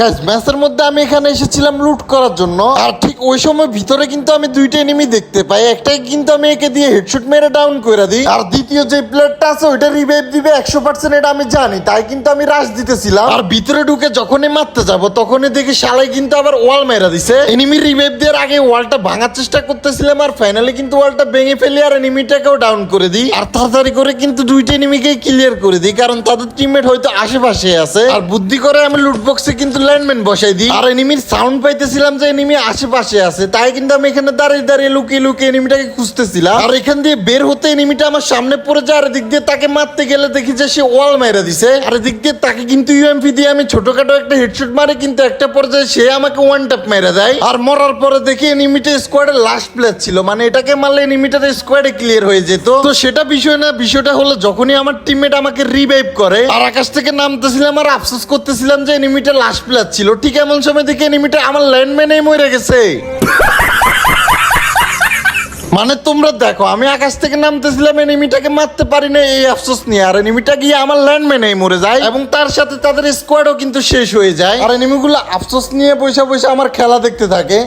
Guys ম্যাচের মধ্যে আমি এখানে এসেছিলাম লুট করার জন্য। আর ঠিক ওই সময় ভিতরে কিন্তু আমি দুইটা এনিমি দেখতে পাই। একটাই কিন্তু আমি একে দিয়ে হেডশট মেরে ডাউন করে দিই। আর দ্বিতীয় যে প্লেয়ারটা আছে, ওইটা রিভাইভ দিবে একশো পার্সেন্ট এটা আমি জানি। তাই কিন্তু আমি রাশ দিতেছিলাম। আর ভিতরে ঢুকে যখনই মারতে যাব, তখনই দেখি শালাই কিন্তু আবার ওয়াল মেরা দিছে। এনিমি রিভাইভ দেওয়ার আগে ওয়ালটা ভাঙার চেষ্টা করতেছিলাম, আর ফাইনালি কিন্তু ওয়ালটা ভেঙে ফেলি আর এনিমিটাকেও ডাউন করে দিই। আর তাড়াতাড়ি করে কিন্তু দুইটা এনিমিকে ক্লিয়ার করে দিই, কারণ তাদের টিমমেট হয়তো আশেপাশে আছে। আর বুদ্ধি করে আমি লুট বক্সে কিন্তু ল্যান্ডম্যান বসাই দিই। আর এনিমির সাউন্ড পাইতেছিলাম যে এনিমি আশেপাশে আছে, তাই কিন্তু আমি এখানে দাঁড়িয়ে দাঁড়িয়ে লুকিয়ে লুকিয়ে এনিমিটাকে খুঁজতেছিলাম। আর এখান দিয়ে বের হতে এনিমিটা আমার সামনে পড়ে যায়, আর এদিক দিয়ে তাকে মারতে গেলে দেখি যে সে ওয়াল মেরে দিছে। আর এদিক দিয়ে তাকে কিন্তু ইউএমপি দিয়ে আমি ছোটখাটো একটা হেডশট মারে, কিন্তু একটা পর্যায়ে সে আমাকে ওয়ান ট্যাপ মেরে দেয়। আর মরার পরে দেখি এনিমিটা স্কোয়াডের লাস্ট প্লেয়ার ছিল মানে এটাকে মারলে এনিমিটার স্কোয়াডে ক্লিয়ার হয়ে যেত। তো সেটা বিষয় না, বিষয়টা হলো যখনই আমার টিমমেট আমাকে রিভাইভ করে, আর আকাশ থেকে নামতেছিলাম, আর আফসোস করতেছিলাম যে এনিমিটা লাস্ট প্লেয়ার ছিল, ঠিক এমন সময় দেখি এনিমিটা আমার ল্যান্ডম্যানেই মরে গেছে। মানে তোমরা দেখো, আমি আকাশ থেকে নামতেছিলাম এনিমিটাকে মারতে পারি না এই আফসোস নিয়ে। আর এনিমিটা গিয়ে আমার ল্যান্ডম্যানেই মরে যায়, এবং তার সাথে তাদের স্কোয়াডও কিন্তু শেষ হয়ে যায়। আর এনিমিগুলো আফসোস নিয়ে পয়সা পয়সা আমার খেলা দেখতে থাকে।